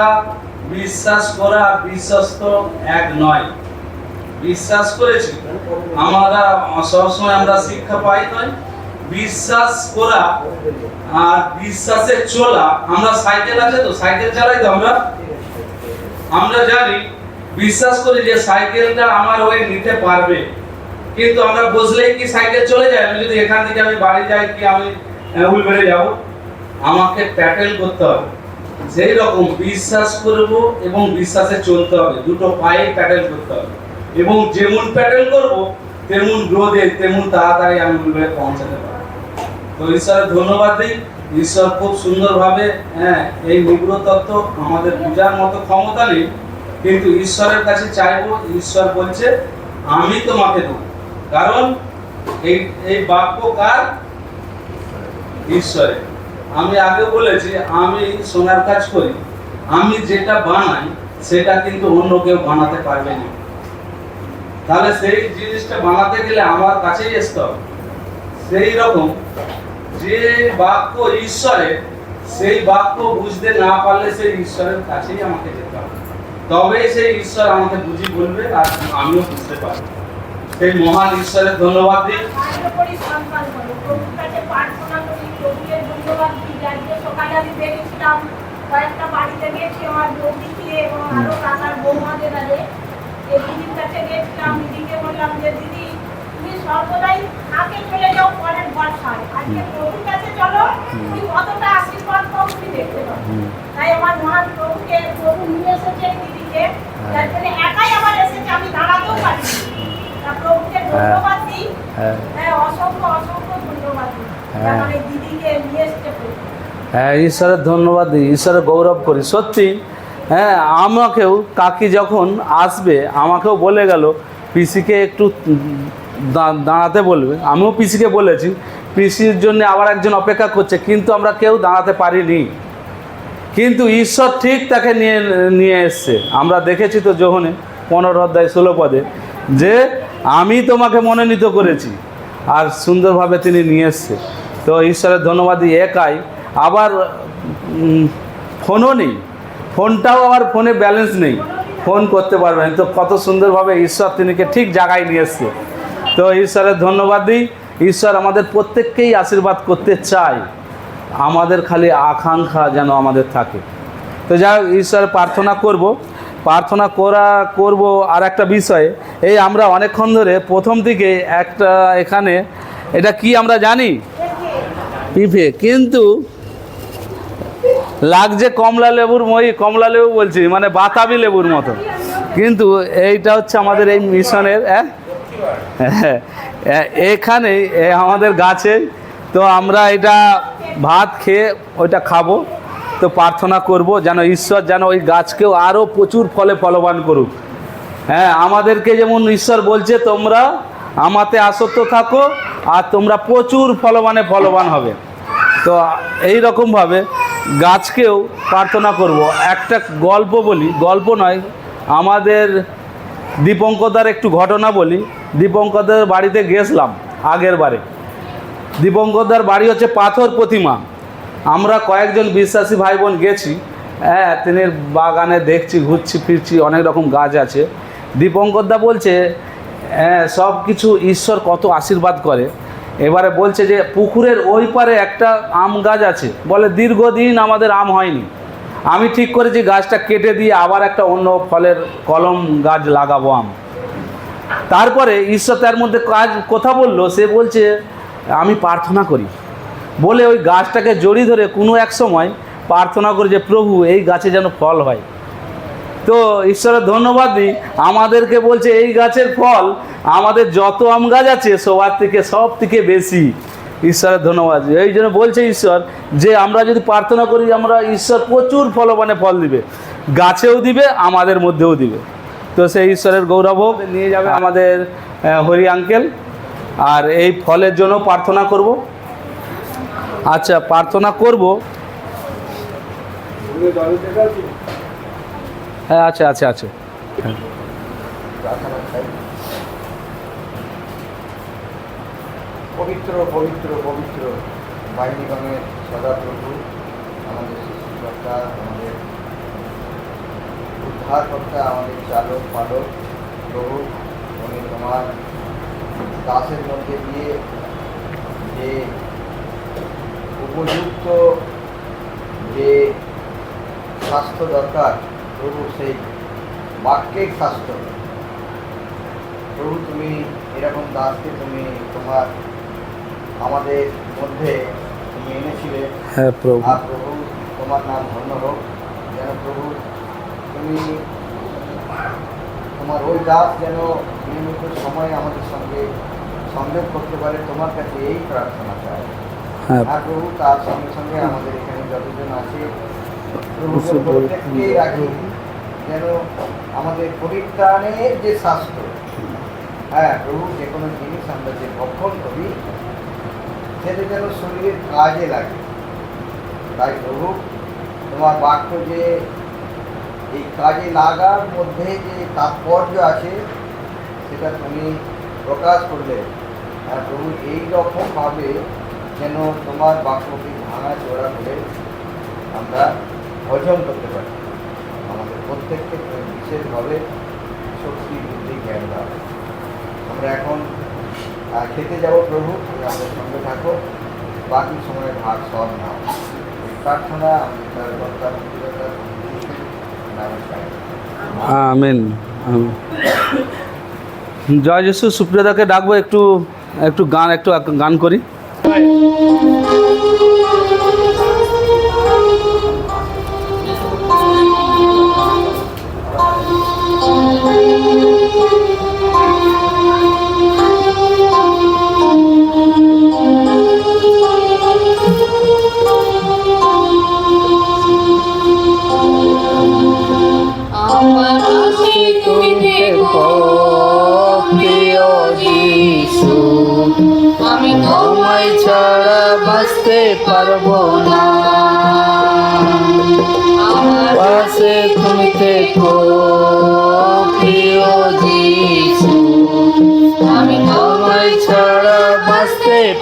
রাখা বিশ্বাস করা বিশ্বস্ত এক নয়। বিশ্বাস করেছি। আমরা সবসময় আমরা শিক্ষা পাই নয় বিশ্বাস করা আর বিশ্বাসে চলা, আমরা সাইকেল আছে তো, সাইকেল চালাই তো আমরা? আমরা জানি, বিশ্বাস করি যে সাইকেলটা আমার হয়ে নিতে পারবে। কিন্তু আমরা বসলেই কি সাইকেল চলে যায়? আমি যদি এখান থেকে আমি বাড়ি যাই কি আমি উলবেড়ে যাব? আমাকে প্যাটেল করতে হবে। সেই রকম বিশ্বাস করব এবং বিশ্বাসে চলতে হবে, দুটো পায়ে প্যাটেল করতে হবে। এবং যেমন প্যাটেল করব, তেমন রোদে, তেমন তাড়াতাড়ি আমি উলবেড়ে পৌঁছাতে পারব। তো ঈশ্বরের ধন্যবাদ দিই। ঈশ্বর খুব সুন্দরভাবে হ্যাঁ এই নিগ্রহ তত্ত্ব আমাদের বোঝার মতো ক্ষমতা নেই, কিন্তু ঈশ্বরের কাছে চাইব, ঈশ্বর বলছে, আমি তোমাকে দেবো। কারণ এই এই বাক্য কার? ঈশ্বরের। আমি আগে বলেছি, আমি সোনার কাজ করি। আমি যেটা বানাই, সেটা কিন্তু অন্য কেউ বানাতে পারবে না। তাহলে সেই জিনিসটা বানাতে গেলে আমার কাছেই আসতে হবে। সেই রকম যে বাক্য ঈশ্বরের, সেই বাক্য বুঝতে না পারলে সেই ঈশ্বরের কাছেই আমাকে যেতে হবে। তবেই সেই ঈশ্বর আমাকে বুঝি বলবে আর আমিও বুঝতে পারব। সেই মহান ঈশ্বরের ধন্যবাদ দিই ধন্যবাদ দিই আজকে সকালে আমি বেরিয়েছিলাম কয়েকটা বাড়িতে গেছি আমার বৌদিকে এবং আরও কাকার বৌমাদের আগে যে দিদির কাছে গেছিলাম দিদিকে বললাম যে দিদি তুমি সর্বদাই আগে চলে যাও পরের ভরসায় আজকে প্রভুর কাছে চলো তুমি কতটা আশীর্বাদ পাও তুমি দেখতে পাবো তাই আমার মহান প্রভুকে প্রভু নিয়ে এসেছে দিদিকে। যার জন্য একাই আবার এসেছে আমি দাঁড়াতেও পারি প্রভুকে ধন্যবাদ দিই। হ্যাঁ। হ্যাঁ অসংখ্য অসংখ্য ধন্যবাদ দিই। হ্যাঁ। হ্যাঁ ঈশ্বরের ধন্যবাদ দিই ঈশ্বরের গৌরব করি। সত্যি হ্যাঁ আমাকেও কাকি যখন আসবে আমাকেও বলে গেল পিসিকে একটু দাঁড়াতে বলবে। আমিও পিসিকে বলেছি পিসির জন্য আবার একজন অপেক্ষা করছে কিন্তু আমরা কেউ দাঁড়াতে পারিনি। কিন্তু ঈশ্বর ঠিক তাকে নিয়ে নিয়ে এসছে। আমরা দেখেছি তো যোহনে পনেরো অধ্যায় ষোলো পদে যে আমি তোমাকে মনোনীত করেছি আর সুন্দরভাবে তিনি নিয়ে এসছে। তো ঈশ্বরের ধন্যবাদ একাই। আবার ফোনও নেই। ফোনটাও আবার ফোনে ব্যালেন্স নেই। ফোন করতে পারবেন তো কত সুন্দরভাবে ঈশ্বর তিনিকে ঠিক জায়গায় নিয়ে এসছে। তো ঈশ্বরের ধন্যবাদ দিই ঈশ্বর আমাদের প্রত্যেককেই আশীর্বাদ করতে চায়। আমাদের খালি আকাঙ্ক্ষা যেন আমাদের থাকে। তো যাই হোক, ঈশ্বর প্রার্থনা করব। প্রার্থনা করা করব আর একটা বিষয়ে। এই আমরা অনেকক্ষণ ধরে প্রথম দিকে একটা এখানে এটা কি আমরা জানি? পিঁপে কিন্তু লাগছে কমলা লেবুর মই কমলা লেবু বলছি মানে বাতাবি লেবুর মতো। কিন্তু এইটা হচ্ছে আমাদের এই মিশনের হ্যাঁ? হ্যাঁ, হ্যাঁ, এখানে আমাদের গাছে তো আমরা এটা ভাত খেয়ে ওইটা খাব তো প্রার্থনা করব যেন ঈশ্বর যেন ওই গাছকেও আরও প্রচুর ফলে ফলবান করুক। হ্যাঁ আমাদেরকে যেমন ঈশ্বর বলছে তোমরা আমাতে আসক্ত থাকো আর তোমরা প্রচুর ফলবানে ফলবান হবে। তো এই রকমভাবে গাছকেও প্রার্থনা করব। একটা গল্প বলি, গল্প নয়, আমাদের দীপঙ্কদার একটু ঘটনা বলি। দীপঙ্কদার বাড়িতে গেছিলাম আগের বারে। দীপঙ্করদার বাড়ি হচ্ছে পাথর প্রতিমা। আমরা কয়েকজন বিশ্বাসী ভাই বোন গেছি। হ্যাঁ তিনি বাগানে দেখছি, ঘুরছি, ফিরছি, অনেক রকম গাছ আছে। দীপঙ্করদা বলছে সব কিছু ঈশ্বর কত আশীর্বাদ করে। এবারে বলছে যে, পুকুরের ওই পারে একটা আম গাছ আছে। বলে, দীর্ঘদিন আমাদের আম হয়নি। আমি ঠিক করেছি গাছটা কেটে দিয়ে আবার একটা অন্য ফলের কলম গাছ লাগাবো আম। তারপরে ঈশ্বর তার মধ্যে কাজ, কথা বলল। সে বলছে, আমি প্রার্থনা করি। বলে ওই গাছটাকে জড়ি ধরে কোনো এক সময় প্রার্থনা করি যে, প্রভু, এই গাছে যেন ফল হয়। তো ঈশ্বরের ধন্যবাদ দিই আমাদেরকে বলছে এই গাছের ফল আমাদের যত আম গাছ আছে সবার থেকে সব থেকে বেশি। ঈশ্বরের ধন্যবাদ। এই জন্য বলছে ঈশ্বর যে আমরা যদি প্রার্থনা করি আমরা ঈশ্বর প্রচুর ফলবানে ফল দিবে। গাছেও দিবে আমাদের মধ্যেও দিবে। তো সেই ঈশ্বরের গৌরব নিয়ে যাবে আমাদের হরি আঙ্কেল। আর এই ফলের জন্য প্রার্থনা করব। আচ্ছা প্রার্থনা করব। হ্যাঁ আছে আছে আছে। হ্যাঁ। পবিত্র পবিত্র পবিত্র বাহিনীগণের সদা প্রভু। আমাদের সৃষ্টিকর্তা, আমাদের উদ্ধারকর্তা, আমাদের চালক, পালক, প্রভু তুমি তোমার দাসের মধ্যে দিয়ে যে উপযুক্ত যে স্বাস্থ্য দরকার প্রভু সেই বাক্যের স্বাস্থ্য প্রভু তুমি এরকম দাসকে তুমি তোমার আমাদের মধ্যে তুমি এনেছিলে। হ্যাঁ প্রভু। আর প্রভু তোমার নাম ধন্য হোক। যেন প্রভু তুমি তোমার ওই দাস যেন নিয়মিত সময় আমাদের সঙ্গে সংযোগ করতে পারে। তোমার কাছে এই প্রার্থনা চাই। হ্যাঁ। আর প্রভু তার সঙ্গে সঙ্গে আমাদের এখানে যতজন আছে প্রভু। প্রত্যেককেই রাখি। যেন আমাদের পরিত্রাণের যে স্বাস্থ্য হ্যাঁ প্রভু, যে কোনো জিনিস আমরা যে ভক্ষণ করি, সেটা যেন শরীরের কাজে লাগে। তাই প্রভু, তোমার বাক্য যে এই কাজে লাগার মধ্যে যে তাৎপর্য আছে, সেটা তুমি প্রকাশ করলে। আর প্রভু এই রকমভাবে যেন তোমার বাক্যকে ভাঙা চোরা করে আমরা হজম করতে পারি। আমাদের প্রত্যেককে বিশেষভাবে শক্তি, বুদ্ধি, জ্ঞান দাও। আমরা এখন খেতে যাব প্রভু আমাদের সঙ্গে থাকো। বাকি সময় ভাগ সব নাও। প্রার্থনা আমাদের কর্তা মুক্তিদাতা নমস্কার। জয় যিশু সুপ্রিয়দাকে ডাকবো, একটু একটু গান একটু গান করি।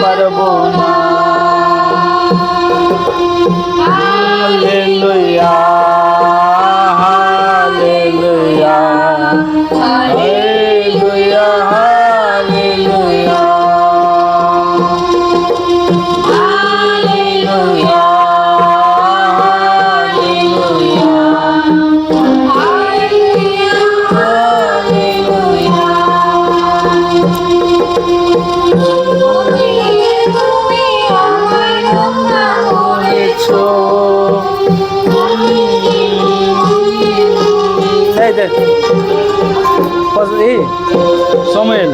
পারব না। এই সমেল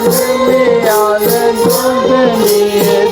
Thank you.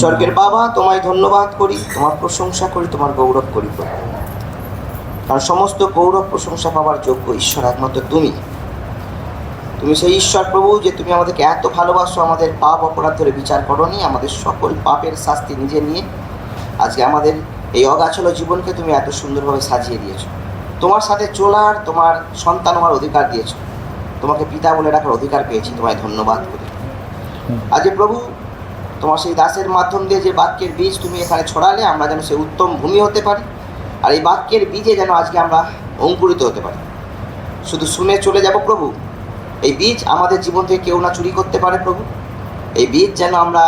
স্বর্গের বাবা, তোমায় ধন্যবাদ করি, তোমার প্রশংসা করি, তোমার গৌরব করি। কারণ সমস্ত গৌরব প্রশংসা পাওয়ার যোগ্য ঈশ্বর একমাত্র তুমি। তুমি সেই ঈশ্বর প্রভু যে তুমি আমাদেরকে এত ভালোবাসো, আমাদের পাপ অপরাধ ধরে বিচার করনি, আমাদের সকল পাপের শাস্তি নিজে নিয়ে আজকে আমাদের এই অগাছল জীবনকে তুমি এত সুন্দরভাবে সাজিয়ে দিয়েছ। তোমার সাথে চলার, তোমার সন্তান হওয়ার অধিকার দিয়েছ। তোমাকে পিতা বলে রাখার অধিকার পেয়েছি, তোমায় ধন্যবাদ করি। আজকে প্রভু তোমার সেই দাসের মাধ্যম দিয়ে যে বাক্যের বীজ তুমি এখানে ছড়ালে, আমরা যেন সে উত্তম ভূমি হতে পারি। আর এই বাক্যের বীজে যেন আজকে আমরা অঙ্কুরিত হতে পারি। শুধু শুনে চলে যাব প্রভু। এই বীজ আমাদের জীবন থেকে কেউ না চুরি করতে পারে প্রভু। এই বীজ যেন আমরা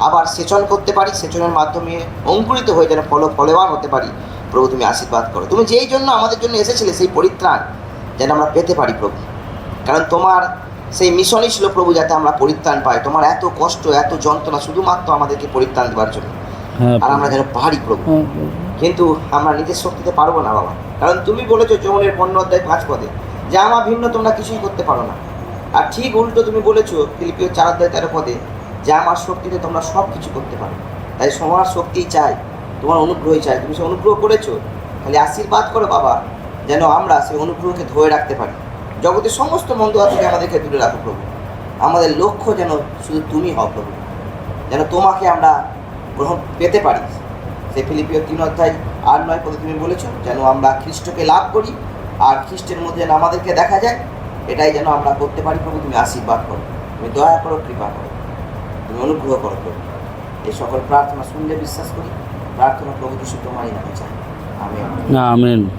আবার সেচন করতে পারি, সেচনের মাধ্যমে অঙ্কুরিত হয়ে যেন ফল ফলবান হতে পারি। প্রভু, তুমি আশীর্বাদ করো। তুমি যেই জন্য আমাদের জন্য এসেছিলে, সেই পরিত্রাণ যেন আমরা পেতে পারি প্রভু। কারণ তোমার সেই মিশনই ছিল প্রভু যাতে আমরা পরিত্রাণ পাই। তোমার এত কষ্ট এত যন্ত্রণা শুধুমাত্র আমাদেরকে পরিত্রাণ দেওয়ার জন্য। হ্যাঁ আর আমরা যেন পারি প্রভু। কিন্তু আমরা নিজের শক্তিতে পারব না বাবা। কারণ তুমি বলেছ যৌনের পণ্য অধ্যায় পাঁচ পদে যে আমার ভিন্ন তোমরা কিছুই করতে পারো না। আর ঠিক উল্টো তুমি বলেছ ফিলিপিও চার অধ্যায় তেরো পদে যে আমার শক্তিতে তোমরা সব কিছু করতে পারো। তাই তোমার শক্তিই চাই তোমার অনুগ্রহই চাই। তুমি সে অনুগ্রহ করেছ? খালি আশীর্বাদ করো বাবা যেন আমরা সেই অনুগ্রহকে ধরে রাখতে পারি। জগতের সমস্ত মন্দ হাত থেকে আমাদেরকে দূরে রাখো প্রভু। আমাদের লক্ষ্য যেন শুধু তুমি হও প্রভু। যেন তোমাকে আমরা গ্রহণ পেতে পারি। সেই ফিলিপিও তিন অধ্যায় আর নয় পদে তুমি বলেছ, যেন আমরা খ্রিস্টকে লাভ করি, আর খ্রিস্টের মধ্যে যেন আমাদেরকে দেখা যায়, এটাই যেন আমরা করতে পারি প্রভু, তুমি আশীর্বাদ করো। তুমি দয়া করো, কৃপা করো। তুমি অনুগ্রহ করো প্রভু। এই সকল প্রার্থনা শুনলে বিশ্বাস করি। প্রার্থনা প্রভু যিশু তোমারই নামে চাই। আমি আমেন।